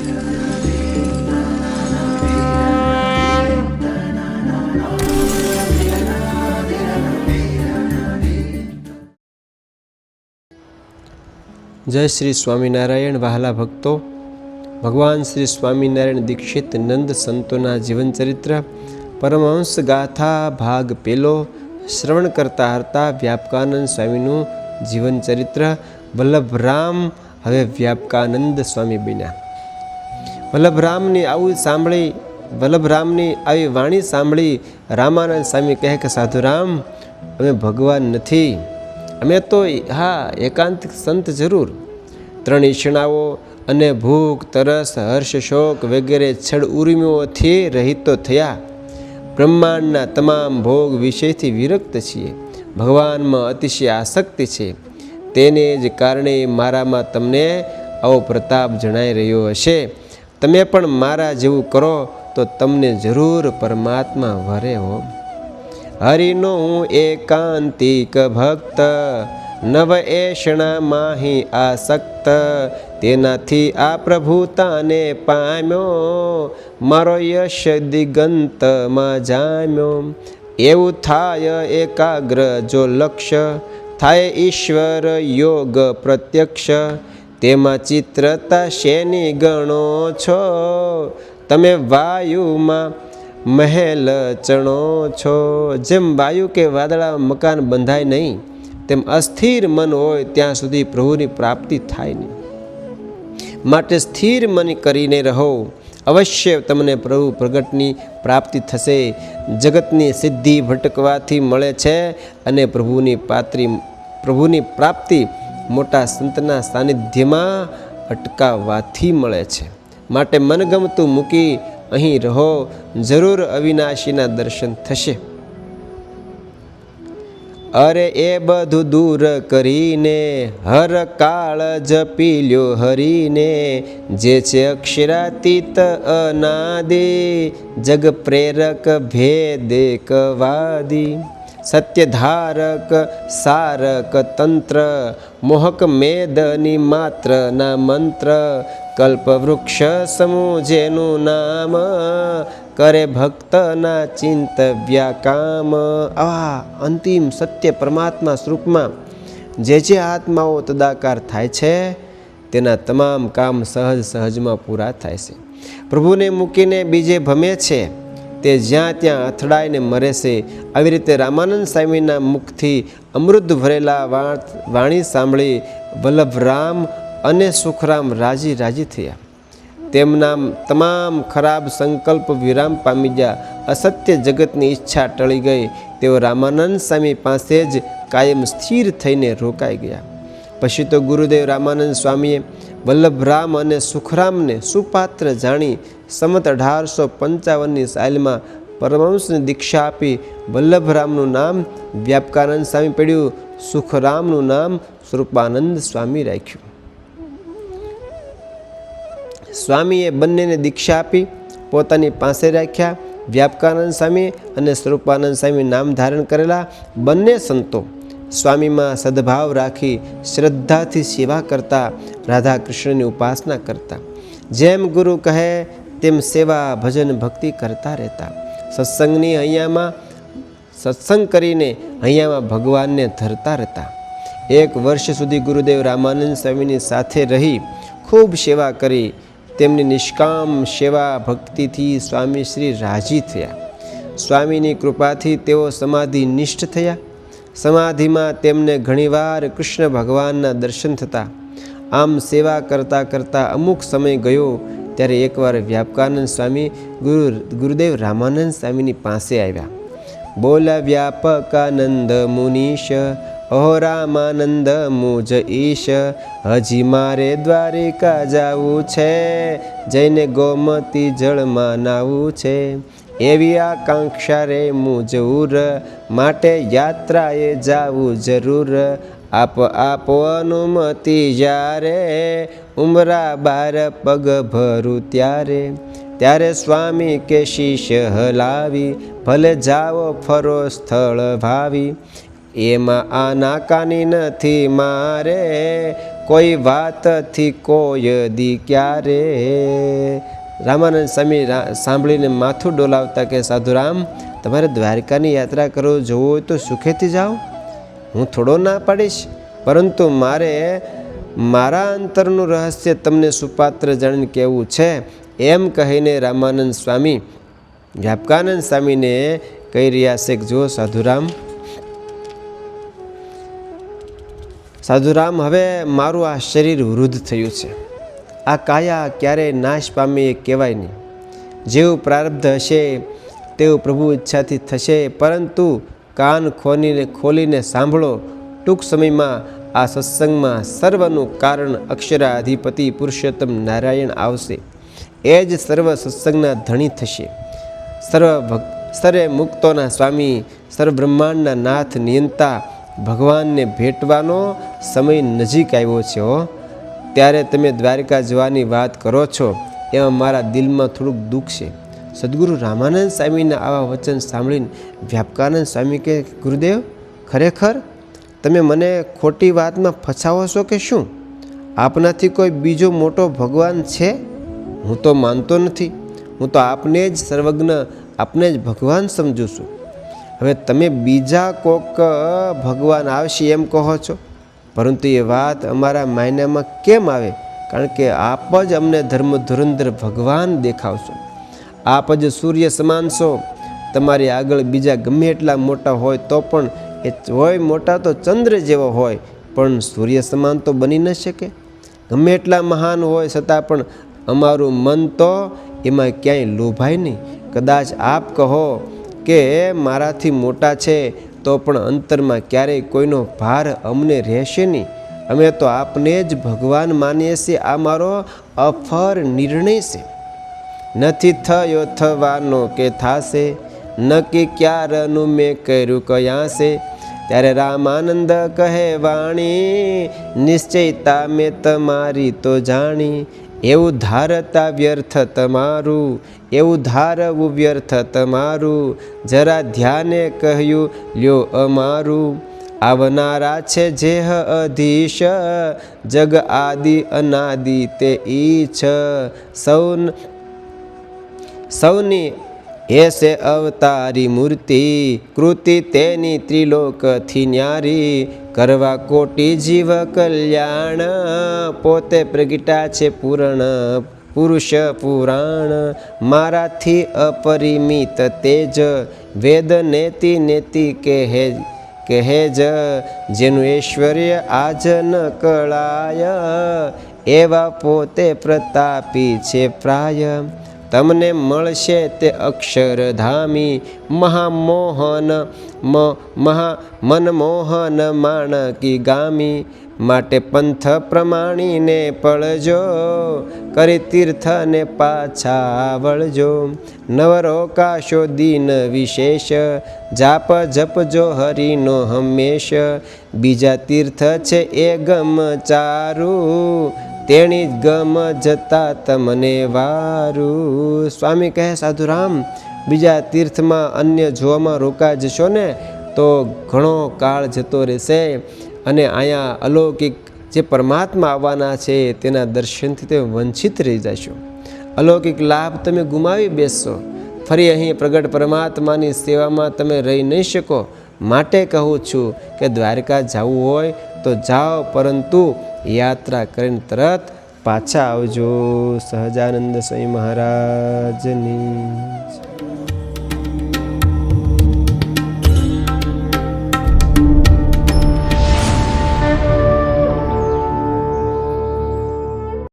જય શ્રી સ્વામિનારાયણ વહાલા ભક્તો. ભગવાન શ્રી સ્વામિનારાયણ દીક્ષિત નંદ સંતોના જીવનચરિત્ર પરમહંસ ગાથા ભાગ પેલો, શ્રવણ કરતા હરતા વ્યાપકાનંદ સ્વામીનું જીવનચરિત્ર વલ્લભરામ હવે વ્યાપકાનંદ સ્વામી બન્યા. વલ્લભરામની આવું સાંભળી, વલ્લભરામની આવી વાણી સાંભળી રામાનંદ સ્વામી કહે કે, સાધુરામ, અમે ભગવાન નથી. અમે તો હા, એકાંત સંત જરૂર. ત્રણ ઈષ્ણાઓ અને ભૂખ, તરસ, હર્ષ, શોક વગેરે છડ ઉર્મિઓથી રહિતો થયા. બ્રહ્માંડના તમામ ભોગ વિષયથી વિરક્ત છીએ. ભગવાનમાં અતિશય આસક્તિ છે. તેને જ કારણે મારામાં તમને આવો પ્રતાપ જણાઈ રહ્યો હશે. તમે પણ મારા જેવું કરો તો તમને જરૂર પરમાત્મા વરે હો. હરિનો હું એકાંતિક ભક્ત, નવ એષણા માહી આસક્ત, તેનાથી આ પ્રભુતાને પામ્યો, મારો યશ દિગંતમાં જામ્યો. એવું થાય એકાગ્ર જો લક્ષ્ય, થાય ઈશ્વર યોગ પ્રત્યક્ષ તેમાં ચિત્રતા શેની ગણો છો? તમે વાયુમાં મહેલ ચણો છો. જેમ વાયુ કે વાદળા મકાન બંધાય નહીં, તેમ અસ્થિર મન હોય ત્યાં સુધી પ્રભુની પ્રાપ્તિ થાય નહીં. માટે સ્થિર મન કરીને રહો. અવશ્ય તમને પ્રભુ પ્રગટની પ્રાપ્તિ થશે. જગતની સિદ્ધિ ભટકવાથી મળે છે અને પ્રભુની પાત્રી, પ્રભુની પ્રાપ્તિ મોટા સંતના સાનિધ્યમાં અટકાવવાથી મળે છે. માટે મનગમતું મૂકી અહીં રહો, જરૂર અવિનાશીના દર્શન થશે. અરે એ બધું દૂર કરીને, હર કાળ જપી લ્યો હરીને, જે છે અક્ષરાતીત અનાદે, જગ પ્રેરક ભેદે કવાદી. સત્યધારક સારક તંત્ર મોહક મેદની માત્ર ના મંત્ર કલ્પવૃક્ષ સમૂહ જેનું નામ કરે ભક્તના ચિંતવ્યા કામ આવા અંતિમ સત્ય પરમાત્મા સ્વરૂપમાં જે જે આત્માઓ તદાકાર થાય છે તેના તમામ કામ સહજ સહજમાં પૂરા થાય છે પ્રભુને મૂકીને બીજે ભમે છે તે જ્યાં ત્યાં અથડાઈને મરે છે. આવી રીતે રામાનંદ સ્વામીના મુખથી અમૃત ભરેલા વાણી સાંભળી વલ્લભરામ અને સુખરામ રાજી રાજી થયા. તેમના તમામ ખરાબ સંકલ્પ વિરામ પામી ગયા અસત્ય જગતની ઈચ્છા ટળી ગઈ. તેઓ રામાનંદ સ્વામી પાસે જ કાયમ સ્થિર થઈને રોકાઈ ગયા. પછી તો ગુરુદેવ રામાનંદ સ્વામીએ વલ્લભરામ અને સુખરામને સુપાત્ર જાણી સમત અઢારસો પંચાવનની સાલમાં પરમહંશને દીક્ષા આપી વલ્લભરામનું નામ વ્યાપકાનંદ સ્વામી પડ્યું. સુખરામનું નામ સ્વરૂપાનંદ સ્વામી રાખ્યું. સ્વામીએ બંનેને દીક્ષા આપી પોતાની પાસે રાખ્યા. વ્યાપકાનંદ સ્વામી અને સ્વરૂપાનંદ સ્વામી નામ ધારણ કરેલા બંને સંતો સ્વામીમાં સદભાવ રાખી શ્રદ્ધાથી સેવા કરતા રાધા કૃષ્ણની ઉપાસના કરતા. જેમ ગુરુ કહે, તેમ સેવા ભજન ભક્તિ કરતા રહેતા. સત્સંગની અહીંયામાં, સત્સંગ કરીને અહીંયામાં ભગવાનને ધરતા રહેતા. એક વર્ષ સુધી ગુરુદેવ રામાનંદ સ્વામીની સાથે રહી, ખૂબ સેવા કરી. તેમની નિષ્કામ સેવા ભક્તિથી સ્વામી શ્રી રાજી થયા. સ્વામીની કૃપાથી તેઓ સમાધિ નિષ્ઠ થયા. સમાધિમાં તેમને ઘણીવાર કૃષ્ણ ભગવાનના દર્શન થતા, આમ સેવા કરતાં કરતાં અમુક સમય ગયો ત્યારે એકવાર વ્યાપકાનંદ સ્વામી ગુરુ, ગુરુદેવ રામાનંદ સ્વામીની પાસે આવ્યા. બોલા, વ્યાપકાનંદ મુનીશ, અહો રામાનંદ મુજ ઈશ, હજી મારે દ્વારિકા જાવું છે, જઈને ગોમતી જળમાં નાવું છે. એવી આકાંક્ષા રે મુજૂર માટે યાત્રાએ જાવું જરૂર. આપ આપો અનુમતિ જ્યારે ઉમરા બાર પગ ભરું ત્યારે. ત્યારે સ્વામી કે શીશ હલાવી, ભલે જાઓ ફરો સ્થળ ભાવી. એમાં આ નાકાની નથી મારે, કોઈ વાતથી કોઈ દી ક્યારે. રામાનંદ સ્વામી સાંભળીને માથું ડોલાવતા કે સાધુરામ, તમારે દ્વારકાની યાત્રા કરો જવું હોય તો સુખેથી જાઓ. હું થોડો ના પાડીશ, પરંતુ મારે મારા અંતરનું રહસ્ય તમને સુપાત્ર જાણીને કહેવું છે. એમ કહીને રામાનંદ સ્વામી વ્યાપકાનંદ સ્વામીને કહી રહ્યા છે કે, જુઓ સાધુરામ સાધુરામ, હવે મારું આ શરીર વૃદ્ધ થયું છે. આ કાયા ક્યારેય નાશ પામે એ કહેવાય નહીં. જેવું પ્રારબ્ધ હશે, તેવું પ્રભુ ઈચ્છાથી થશે. પરંતુ કાન ખોલીને ખોલીને સાંભળો, ટૂંક સમયમાં આ સત્સંગમાં સર્વનું કારણ અક્ષરાધિપતિ પુરુષોત્તમ નારાયણ આવશે. એ જ સર્વ સત્સંગના ધણી થશે. સર્વ ભક્ત સર્વે મુક્તોના સ્વામી, સર્વ બ્રહ્માંડના નાથ નિયંતા ભગવાનને ભેટવાનો સમય નજીક આવ્યો છે હો. ત્યારે તમે દ્વારિકા જવાની વાત કરો છો, એમાં મારા દિલમાં થોડુંક દુઃખ છે. સદગુરુ રામાનંદ સ્વામીના આવા વચન સાંભળીને વ્યાપકાનંદ સ્વામી કે ગુરુદેવ, ખરેખર તમે મને ખોટી વાતમાં ફસાવો છો કે શું? આપનાથી કોઈ બીજો મોટો ભગવાન છે? હું તો માનતો નથી. હું તો આપને જ સર્વજ્ઞ, આપને જ ભગવાન સમજું છું. હવે તમે બીજા કોક ભગવાન આવશે એમ કહો છો? પરંતુ એ વાત અમારા માયનામાં કેમ આવે? કારણ કે આપ જ અમને ધર્મ ધુરંધર ભગવાન દેખાવશો. આપ જ સૂર્ય સમાન છો. તમારી આગળ બીજા ગમે એટલા મોટા હોય તો પણ એ હોય મોટા તો ચંદ્ર જેવો હોય, પણ સૂર્ય સમાન તો બની ન શકે. ગમે એટલા મહાન હોય છતાં પણ અમારું મન તો એમાં ક્યાંય લોભાય નહીં. કદાચ આપ કહો કે મારાથી મોટા છે તો પણ અંતરમાં ક્યારેય કોઈનો ભાર અમને રહેશે નહીં. અમે તો આપને જ ભગવાન માનીએ છીએ. આ મારો અફર નિર્ણય છે. નથી થયો થવાનો કે થાશે, નક્કી ક્યારનું મેં કર્યું કયા છે? ત્યારે રામાનંદ કહે, વાણી, નિશ્ચયતા મેં તમારી તો જાણી. એવું ધારતા વ્યર્થ તમારું એવું ધારવું વ્યર્થ તમારું. જરા ધ્યાને કહ્યું, લ્યો અમારું. આવનારા છે જેહ અધીશ, જગ આદિ અનાદિ તે ઈચ્છ. સૌન, સૌની એસે અવતારી મૂર્તિ, કૃતિ તેની ત્રિલોકથી ન્યારી. કરવા કોટી જીવ કલ્યાણ, પોતે પ્રગટા છે પૂરણ, પુરુષ પુરાણ. મારાથી અપરિમિત તેજ, વેદ નેતિ નેતિ કહે કહે જ જેનું ઐશ્વર્ય આજ ન કળાય. એવા પોતે પ્રતાપી છે પ્રાય. તમને મળશે તે અક્ષરધામી મહામોહન મહા મનમોહન માણકી ગામી માટે પંથ પ્રમાણીને પળજો, કરી તીર્થને પાછા વળજો. નવરોકાશો દિન વિશેષ, જાપ જપજો હરિનો હંમેશ. બીજા તીર્થ છે એ ગમ ચારું તેણી ગમ જતા તમને વારું. સ્વામી કહે, સાધુરામ, બીજા તીર્થમાં અન્ય જોવામાં રોકા જશો ને, તો ઘણો કાળ જતો રહેશે અને અહીંયા અલૌકિક જે પરમાત્મા આવવાના છે, તેના દર્શનથી તમે વંચિત રહી જશો. અલૌકિક લાભ તમે ગુમાવી બેસશો. ફરી અહીં પ્રગટ પરમાત્માની સેવામાં તમે રહી નહીં શકો. માટે કહું છું કે દ્વારકા જવું હોય તો જાઓ, પરંતુ યાત્રા કરીને તરત પાછા આવજો. સહજાનંદ સ્વામી મહારાજની.